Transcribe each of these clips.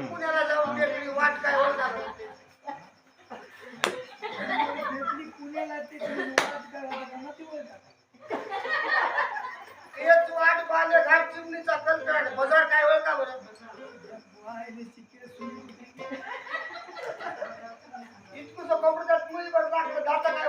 पुण्याला जाऊन गेली वाट काय होणार? भेटली पुण्याला ते वाद करायला का मग ती बोलतात. तेच वाट बांधे घाट चिमणीचा कंत्राट. बाजार काय का बरं? इतकं कपड्यात मुली बरं जाता काय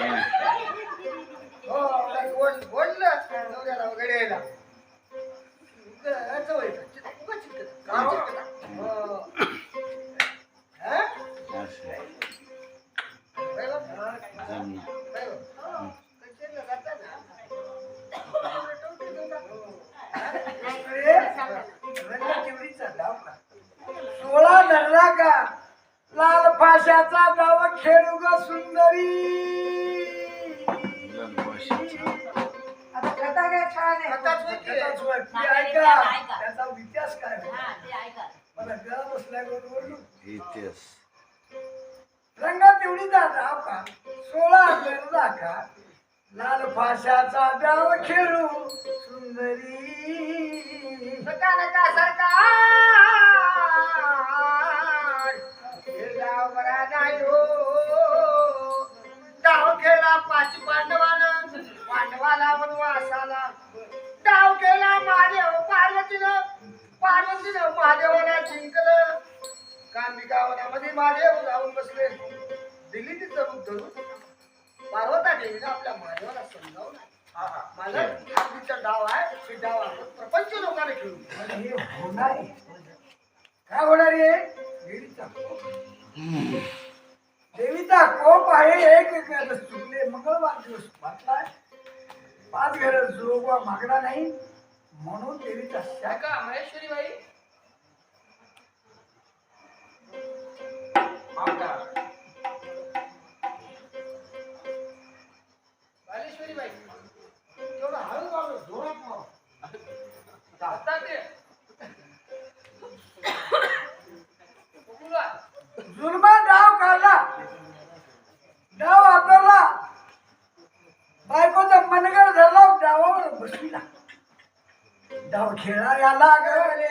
Yeah. फाशाचा डाव खेळू ग सुंदरी. आता कथा काय छान आहे. कथाच होय की? कथाच होय. ती ऐका. त्याचा इतिहास काय आहे? मला गळा बसल्यावर ओरडू रंगात एवढीचा डाव का सोळा धरला का लाल फाशाचा डाव खेळू सुंदरी. नका नका. खेळला पाच पांडवानं पांडवाला वनवासाला डाव खेळला महादेव पार्वतीनं पार्वतीनं महादेवाला जिंकलं. कांदी गावनामध्ये महादेव जाऊन बसले. दिल्ली तिचं रूप धरून पार्वता देवीनं आपल्या महादेवाला समजावलं हा हा. माझा आधीचा डाव आहे हे डाव आपण प्रपंच लोकांना खेळू हे होणार. काय होणार? आहे देवीचा कोप. आहे एक घर चुकले मंगळवार दिवस वाटलाय पाच घर जोगवा मागणार नाही म्हणून देवीचा शाखा महेश्वरी बाई बालेश्वरी बाई तेवढा हळू बाबा जोरात मार. आता ते बसली ना डाव खेळायला लागले.